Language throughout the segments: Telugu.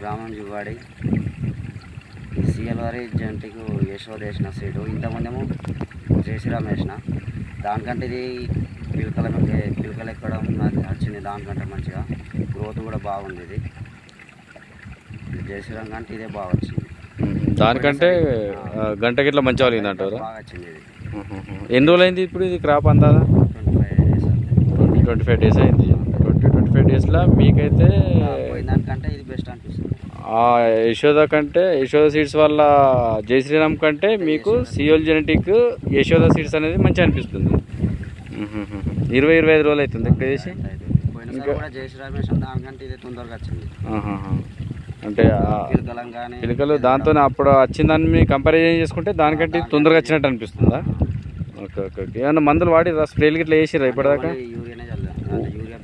గ్రామం జువ్వాడి. సిఎల్ వారి జంటికు యశోద వేసిన సీటు. ఇంతకుముందేమో జయశ్రీరామ్ వేసిన. దానికంటే ఇది పిలకల పిలకలు ఎక్కడం నాకు వచ్చింది దానికంటే మంచిగా గ్రోత్ కూడా బాగుంది ఇది. జయశ్రీరామ్ కంటే ఇదే బాగా వచ్చింది. దానికంటే ఆ, గంటకి ఇట్లా మంచిగా కలిగింది అంటారా? బాగా వచ్చింది ఇది. ఎన్ని రోజులు అయింది ఇప్పుడు ఇది క్రాప్ అందా ట్వంటీ ఫైవ్ డేస్ అంతే. ట్వంటీ ట్వంటీ ఫైవ్ డేస్ అయింది. ట్వంటీ ట్వంటీ ఫైవ్ డేస్లో మీకైతే దానికంటే ఇది బెస్ట్ అనిపిస్తుంది ఆ యశోద కంటే యశోద సీడ్స్ వల్ల జై శ్రీరామ్ కంటే మీకు సియోల్ జెనెటిక్ యశోద సీడ్స్ అనేది మంచిగా అనిపిస్తుంది. ఇరవై ఇరవై ఐదు రోజులు అవుతుంది ఇక్కడ ఆహాహా. అంటే పిలకలం దాంతో అప్పుడు వచ్చిన దాన్ని మీ కంపారిజన్ చేసుకుంటే దానికంటే తొందరగా వచ్చినట్టు అనిపిస్తుందా? Okay okay okay. ఏమన్నా మందులు వాడి స్ప్రేలు గిట్లా వేసిరా ఇప్పటిదాకా? యూరియా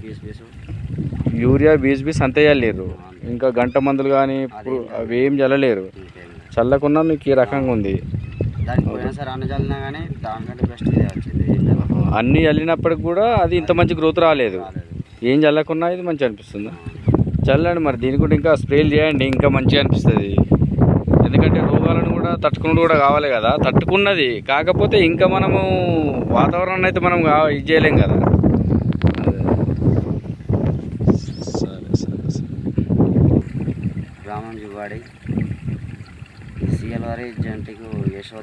యూరియా బీస్ అంతే చల్లేరు ఇంకా గంట మందులు కానీ ఇప్పుడు అవి ఏం చల్లలేరు. చల్లకున్నా మీకు ఈ రకంగా ఉంది. అన్న చల్లినప్పటికి కూడా అది ఇంత మంచి గ్రోత్ రాలేదు. ఏం చల్లకున్నా ఇది మంచిగా అనిపిస్తుంది? చల్లండి మరి దీని కూడా ఇంకా స్ప్రేలు చేయండి ఇంకా మంచిగా అనిపిస్తుంది. ఎందుకంటే రోగాలను కూడా తట్టుకున్నది కూడా కావాలి కదా. తట్టుకున్నది. కాకపోతే ఇంకా మనము వాతావరణాన్ని అయితే మనం ఇది చేయలేం కదా. గ్రామం జువాడి సిఎల్ఆర్ఏ జంటకు యశోద